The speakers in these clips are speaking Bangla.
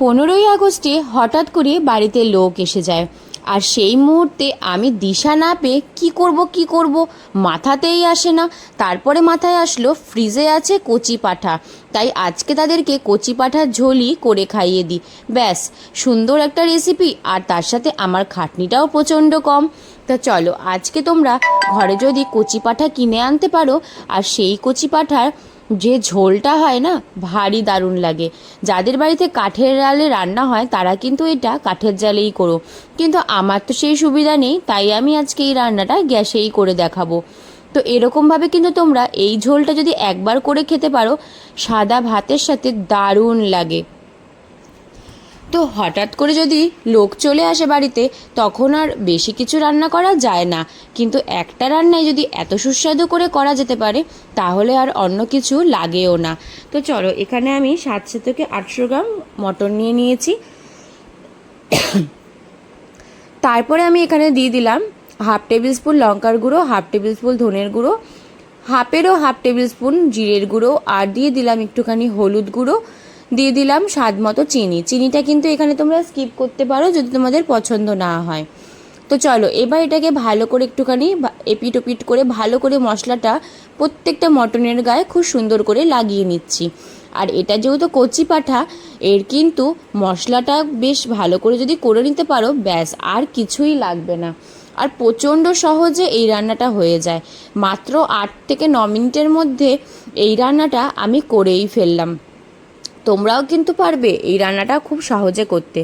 পনেরোই আগস্টে হঠাৎ করে বাড়িতে লোক এসে যায়। আর সেই মুহূর্তে আমি দিশা না পেয়ে কী করব, কি করব মাথাতেই আসে না। তারপরে মাথায় আসলো, ফ্রিজে আছে কচি পাঠা। তাই আজকে তাদেরকে কচি পাঠার ঝোলই করে খাইয়ে দিই। ব্যাস, সুন্দর একটা রেসিপি আর তার সাথে আমার খাটনিটাও প্রচণ্ড কম। তা চলো, আজকে তোমরা ঘরে যদি কচি পাঠা কিনে আনতে পারো, আর সেই কচি পাঠার যে ঝোলটা হয় না, ভারী দারুণ লাগে। যাদের বাড়িতে কাঠের জালে রান্না হয়, তারা কিন্তু এটা কাঠের জালেই করো। কিন্তু আমার তো সেই সুবিধা নেই, তাই আমি আজকে এই রান্নাটা গ্যাসেই করে দেখাবো। তো এরকমভাবে কিন্তু তোমরা এই ঝোলটা যদি একবার করে খেতে পারো, সাদা ভাতের সাথে দারুণ লাগে। তো হঠাৎ করে যদি লোক চলে আসে বাড়িতে, তখন আর বেশি কিছু রান্না করা যায় না। কিন্তু একটা রান্নায় যদি এত সুস্বাদু করে করা যেতে পারে, তাহলে আর অন্য কিছু লাগেও না। তো চলো, এখানে আমি সাতশো থেকে আটশো গ্রাম মটন নিয়ে নিয়েছি। তারপরে আমি এখানে দিয়ে দিলাম হাফ টেবিল স্পুন লঙ্কার গুঁড়ো, হাফ টেবিল স্পুন ধনের গুঁড়ো, হাফেরও হাফ টেবিল স্পুন জিরের গুঁড়ো, আর দিয়ে দিলাম একটুখানি হলুদ গুঁড়ো। দিয়ে দিলাম স্বাদ মতো চিনি। চিনিটা কিন্তু এখানে তোমরা স্কিপ করতে পারো যদি তোমাদের পছন্দ না হয়। তো চলো, এবার এটাকে ভালো করে একটুখানি এপিট ওপিট করে ভালো করে মশলাটা প্রত্যেকটা মটনের গায়ে খুব সুন্দর করে লাগিয়ে নিচ্ছি। আর এটা যেহেতু কচি পাঠা, এর কিন্তু মশলাটা বেশ ভালো করে যদি করে নিতে পারো, ব্যাস, আর কিছুই লাগবে না। আর প্রচণ্ড সহজে এই রান্নাটা হয়ে যায়। মাত্র আট থেকে ন মিনিটের মধ্যে এই রান্নাটা আমি করেই ফেললাম। তোমরাও কিন্তু পারবে এই রান্নাটা খুব সহজে করতে।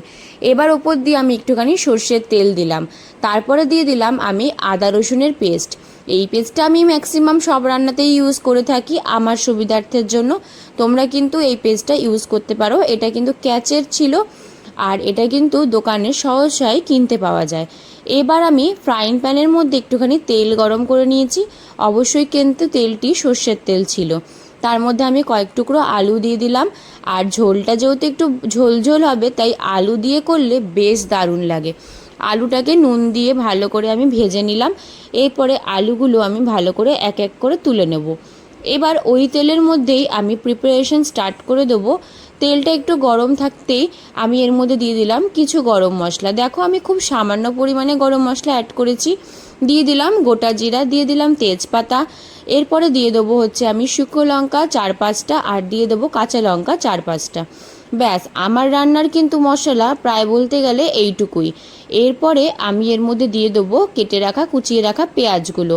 এবার ওপর দিয়ে আমি একটুখানি সর্ষের তেল দিলাম। তারপরে দিয়ে দিলাম আমি আদা রসুনের পেস্ট। এই পেস্টটা আমি ম্যাক্সিমাম সব রান্নাতেই ইউজ করে থাকি আমার সুবিধার্থের জন্য। তোমরা কিন্তু এই পেস্টটা ইউজ করতে পারো। এটা কিন্তু ক্যাচের ছিল আর এটা কিন্তু দোকানে সহসায় কিনতে পাওয়া যায়। এবার আমি ফ্রাইং প্যানের মধ্যে একটুখানি তেল গরম করে নিয়েছি। অবশ্যই কিন্তু তেলটি সর্ষের তেল ছিল। তার মধ্যে আমি কয়েক টুকরো আলু দিয়ে দিলাম। আর ঝোলটা যেহেতু একটু ঝোল ঝোল হবে, তাই আলু দিয়ে করলে বেশ দারুণ লাগে। আলুটাকে নুন দিয়ে ভালো করে আমি ভেজে নিলাম। এরপরে আলুগুলো আমি ভালো করে এক এক করে তুলে নেব। এবার ওই তেলের মধ্যেই আমি প্রিপারেশন স্টার্ট করে দেবো। তেলটা একটু গরম থাকতেই আমি এর মধ্যে দিয়ে দিলাম কিছু গরম মশলা। দেখো আমি খুব সামান্য পরিমাণে গরম মশলা অ্যাড করেছি। দিয়ে দিলাম গোটা জিরা, দিয়ে দিলাম তেজপাতা। এরপরে দিয়ে দেবো হচ্ছে আমি শুকনো লঙ্কা চার পাঁচটা আর দিয়ে দেবো কাঁচা লঙ্কা চার পাঁচটা। ব্যাস, আমার রান্নার কিন্তু মশলা প্রায় বলতে গেলে এইটুকুই। এরপরে আমি এর মধ্যে দিয়ে দেবো কেটে রাখা, কুচিয়ে রাখা পেঁয়াজগুলো,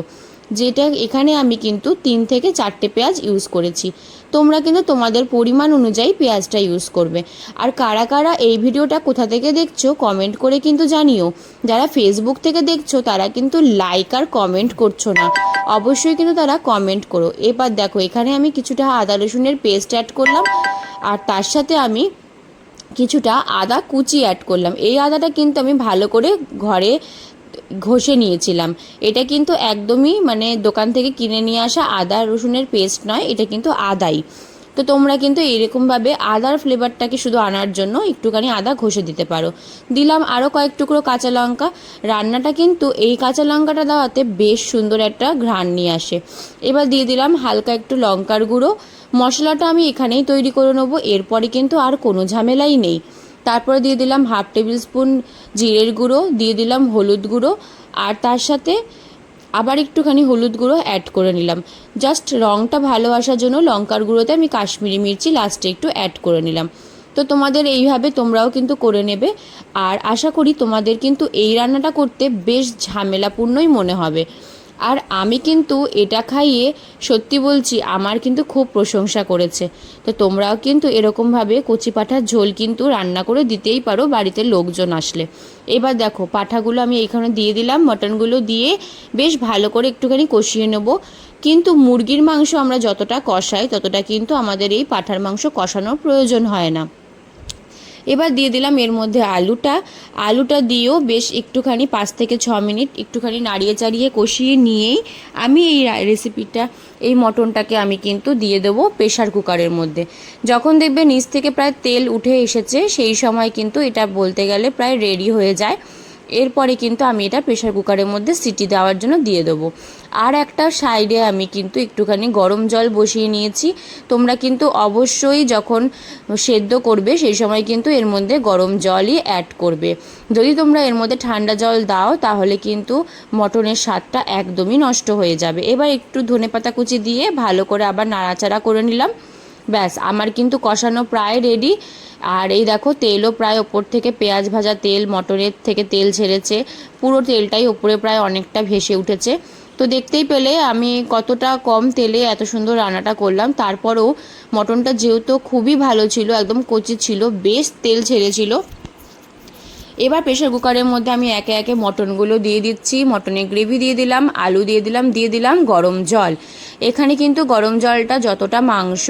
যেটা এখানে আমি কিন্তু তিন থেকে চারটে পেঁয়াজ ইউজ করেছি। তোমরা কিন্তু তোমাদের পরিমাণ অনুযায়ী পেঁয়াজটা ইউজ করবে। আর কারা কারা এই ভিডিওটা কোথা থেকে দেখছ কমেন্ট করে কিন্তু জানিও। যারা ফেসবুক থেকে দেখছ, তারা কিন্তু লাইক আর কমেন্ট করছ না। অবশ্যই কিন্তু তারা কমেন্ট করো। এবার দেখো, এখানে আমি কিছুটা আদা রসুনের পেস্ট অ্যাড করলাম। আর তার সাথে আমি কিছুটা আদা কুচি অ্যাড করলাম। এই আদাটা কিন্তু আমি ভালো করে ঘরে ঘষে নিয়েছিলাম। এটা কিন্তু একদমই মানে দোকান থেকে কিনে নিয়ে আসা আদা, রসুনের পেস্ট নয়, এটা কিন্তু আদাই। তো তোমরা কিন্তু এরকমভাবে আদার ফ্লেভারটাকে শুধু আনার জন্য একটুখানি আদা ঘষে দিতে পারো। দিলাম আরও কয়েক টুকরো কাঁচা লঙ্কা। রান্নাটা কিন্তু এই কাঁচা লঙ্কাটা দেওয়াতে বেশ সুন্দর একটা ঘ্রাণ নিয়ে আসে। এবার দিয়ে দিলাম হালকা একটু লঙ্কার গুঁড়ো। মশলাটা আমি এখানেই তৈরি করে নেব, এরপরে কিন্তু আর কোনো ঝামেলাই নেই। তারপরে দিয়ে দিলাম হাফ টেবিল স্পুন জিরের গুঁড়ো, দিয়ে দিলাম হলুদ গুঁড়ো, আর তার সাথে আবার একটুখানি হলুদ গুঁড়ো অ্যাড করে নিলাম। জাস্ট রঙটা ভালো আসার জন্য লঙ্কার গুঁড়োতে আমি কাশ্মীরি মির্চি লাস্টে একটু অ্যাড করে নিলাম। তো তোমাদের এইভাবে তোমরাও কিন্তু করে নেবে। আর আশা করি তোমাদের কিন্তু এই রান্নাটা করতে বেশ ঝামেলাপূর্ণই মনে হবে। আর আমি কিন্তু এটা খাইয়ে সত্যি বলছি, আমার কিন্তু খুব প্রশংসা করেছে। তো তোমরাও কিন্তু এরকমভাবে কচি পাঠার ঝোল কিন্তু রান্না করে দিতেই পারো বাড়িতে লোকজন আসলে। এবার দেখো, পাঠাগুলো আমি এখানে দিয়ে দিলাম, মটনগুলো দিয়ে বেশ ভালো করে একটুখানি কষিয়ে নেব। কিন্তু মুরগির মাংস আমরা যতটা কষাই, ততটা কিন্তু আমাদের এই পাঠার মাংস কষানোর প্রয়োজন হয় না। এবার দিয়ে দিলাম এর মধ্যে আলুটা। আলুটা দিয়েও বেশ একটুখানি পাঁচ থেকে ছ মিনিট একটুখানি নাড়িয়ে চাড়িয়ে কষিয়ে নিয়েই আমি এই রেসিপিটা এই মটনটাকে আমি কিন্তু দিয়ে দেবো প্রেশার কুকারের মধ্যে। যখন দেখবে নিচ থেকে প্রায় তেল উঠে এসেছে, সেই সময় কিন্তু এটা বলতে গেলে প্রায় রেডি হয়ে যায়। এরপরে কিন্তু আমি এটা প্রেশার কুকারের মধ্যে সিটি দেওয়ার জন্য দিয়ে দেবো। আর একটা সাইডে আমি কিন্তু একটুখানি গরম জল বসিয়ে নিয়েছি। তোমরা কিন্তু অবশ্যই যখন সেদ্ধ করবে, সেই সময় কিন্তু এর মধ্যে গরম জলই অ্যাড করবে। যদি তোমরা এর মধ্যে ঠান্ডা জল দাও, তাহলে কিন্তু মটনের স্বাদটা একদমই নষ্ট হয়ে যাবে। এবার একটু ধনেপাতা কুচি দিয়ে ভালো করে আবার নাড়াচাড়া করে নিলাম। ব্যাস, আমার কিন্তু কষানো প্রায় রেডি আর এই দেখো, তেলও প্রায় ওপর থেকে পেঁয়াজ ভাজা তেল, মটরের থেকে তেল ছেড়েছে। পুরো তেলটাই ওপরে প্রায় অনেকটা ভেসে উঠেছে। তো দেখতেই পেলে, আমি কতটা কম তেলে এত সুন্দর রান্নাটা করলাম। তারপরেও মটনটা যেহেতু খুবই ভালো ছিল, একদম কচি ছিল, বেশ তেল ছেড়েছিল। এবার প্রেশার কুকারের মধ্যে আমি একে একে মটনগুলো দিয়ে দিচ্ছি। মটনের গ্রেভি দিয়ে দিলাম, আলু দিয়ে দিলাম দিয়ে দিলাম গরম জল। এখানে কিন্তু গরম জলটা যতটা মাংস,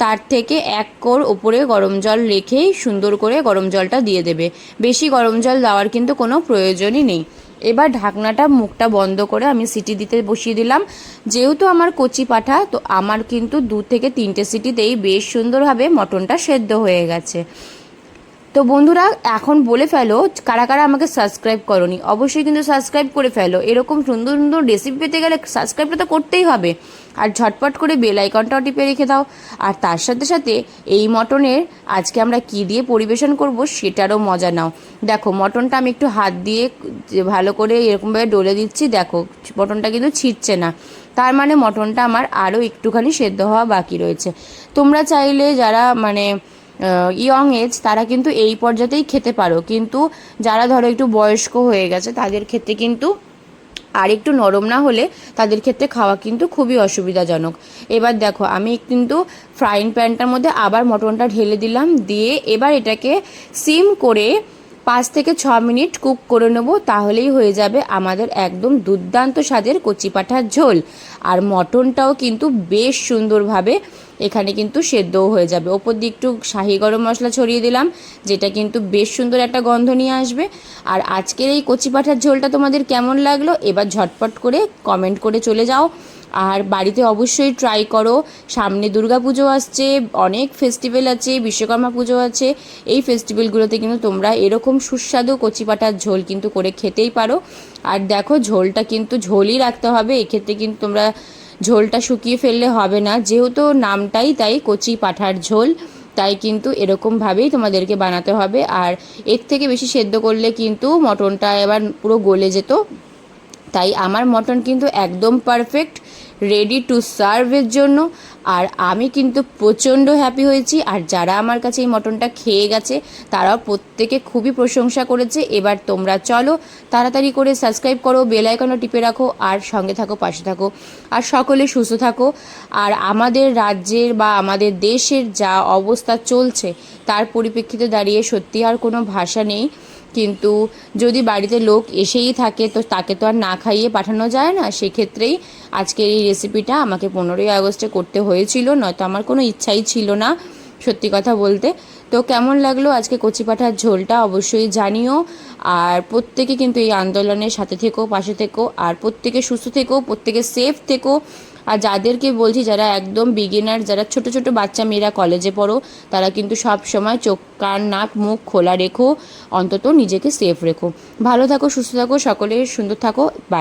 তার থেকে এক কোর ওপরে গরম জল রেখেই সুন্দর করে গরম জলটা দিয়ে দেবে। বেশি গরম জল দেওয়ার কিন্তু কোনো প্রয়োজনই নেই। এবার ঢাকনাটা, মুখটা বন্ধ করে আমি সিটি দিতে বসিয়ে দিলাম। যেহেতু আমার কচি পাঠা, তো আমার কিন্তু দু থেকে তিনটে সিটিতেই বেশ সুন্দরভাবে মটনটা সেদ্ধ হয়ে গেছে। তো বন্ধুরা, এখন বলে ফেলো কারা কারা আমাকে সাবস্ক্রাইব করনি। অবশ্যই কিন্তু সাবস্ক্রাইব করে ফেলো। এরকম সুন্দর সুন্দর রেসিপি পেতে গেলে সাবস্ক্রাইবটা তো করতেই হবে। আর ঝটপট করে বেল আইকনটাও টিপে রেখে দাও। আর তার সাথে সাথে এই মটনের আজকে আমরা কি দিয়ে পরিবেশন করব সেটারও মজা নাও। দেখো, মটনটা আমি একটু হাত দিয়ে ভালো করে এরকমভাবে ডলে দিচ্ছি। দেখো, মটনটা কিন্তু ছিটছে না। তার মানে মটনটা আমার আরও একটুখানি সেদ্ধ হওয়া বাকি রয়েছে। তোমরা চাইলে যারা মানে ইয়ং এজ তারা কিন্তু এই পর্যাতেই খেতে পারো। কিন্তু যারা ধরো একটু বয়স্ক হয়ে গেছে, তাদের ক্ষেত্রে কিন্তু আর একটু নরম না হলে তাদের ক্ষেত্রে খাওয়া কিন্তু খুবই অসুবিধাজনক। এবার দেখো, আমি কিন্তু ফ্রাইং প্যানটার মধ্যে আবার মটনটা ঢেলে দিলাম, দিয়ে এবার এটাকে সিম করে পাঁচ থেকে ছ মিনিট কুক করে নেব, তাহলেই হয়ে যাবে আমাদের একদম দুর্দান্ত স্বাদের কচি পাঠার ঝোল। আর মটনটাও কিন্তু বেশ সুন্দরভাবে এখানে কিন্তু সেদ্ধও হয়ে যাবে। ওপর দিয়ে একটু শাহি গরম মশলা ছড়িয়ে দিলাম, যেটা কিন্তু বেশ সুন্দর একটা গন্ধ নিয়ে আসবে। আর আজকের এই কচি পাঠার ঝোলটা তোমাদের কেমন লাগল, এবার ঝটপট করে কমেন্ট করে চলে যাও। আর বাড়িতে অবশ্যই ট্রাই করো। সামনে দুর্গা পুজো আসছে, অনেক ফেস্টিভ্যাল আছে, বিশ্বকর্মা পুজো আছে। এই ফেস্টিভ্যালগুলোতে কিন্তু তোমরা এরকম সুস্বাদু কচি পাটার ঝোল কিন্তু করে খেতেই পারো। আর দেখো, ঝোলটা কিন্তু ঝোলই রাখতে হবে। এক্ষেত্রে কিন্তু তোমরা ঝোলটা শুকিয়ে ফেললে হবে না। যেহেতু নামটাই তাই কচি পাঠার ঝোল, তাই কিন্তু এরকমভাবেই তোমাদেরকে বানাতে হবে। আর এর থেকে বেশি সেদ্ধ করলে কিন্তু মটনটা এবার পুরো গলে যেত। তাই আমার মটন কিন্তু একদম পারফেক্ট রেডি টু সার্ভের জন্য। আর আমি কিন্তু প্রচণ্ড হ্যাপি হয়েছি। আর যারা আমার কাছে এই মটনটা খেয়ে গেছে, তারাও প্রত্যেকে খুবই প্রশংসা করেছে। এবার তোমরা চলো, তাড়াতাড়ি করে সাবস্ক্রাইব করো বেল আইকনও টিপে রাখো, আর সঙ্গে থাকো, পাশে থাকো। আর সকলে সুস্থ থাকো। আর আমাদের রাজ্যের বা আমাদের দেশের যা অবস্থা চলছে, তার পরিপ্রেক্ষিতে দাঁড়িয়ে সত্যি আর কোনো ভাষা নেই। কিন্তু যদি বাড়িতে লোক এসেই থাকে, তো তাকে তো আর না খাইয়ে পাঠানো যায় না। সেক্ষেত্রেই আজকের এই রেসিপিটা আমাকে পনেরোই আগস্টে করতে হয়েছিল, নয়তো আমার কোনো ইচ্ছাই ছিল না, সত্যি কথা বলতে। তো কেমন লাগল আজকে কচি পাঠার ঝোলটা অবশ্যই জানিও। আর প্রত্যেকে কিন্তু এই আন্দোলনের সাথে থেকো, পাশে থেকো। আর প্রত্যেকে সুস্থ থেকো, প্রত্যেকে সেফ থেকো। আর যাদেরকে বলছি যারা একদম বিগিনার যারা ছোট ছোট বাচ্চা মেয়েরা কলেজে পড়ো, তারা কিন্তু সব সময় চোখ, কান, নাক, মুখ খোলা রেখো, অন্তত নিজেকে সেফ রেখো। ভালো থাকো, সুস্থ থাকো, সকলে সুন্দর থাকো বাই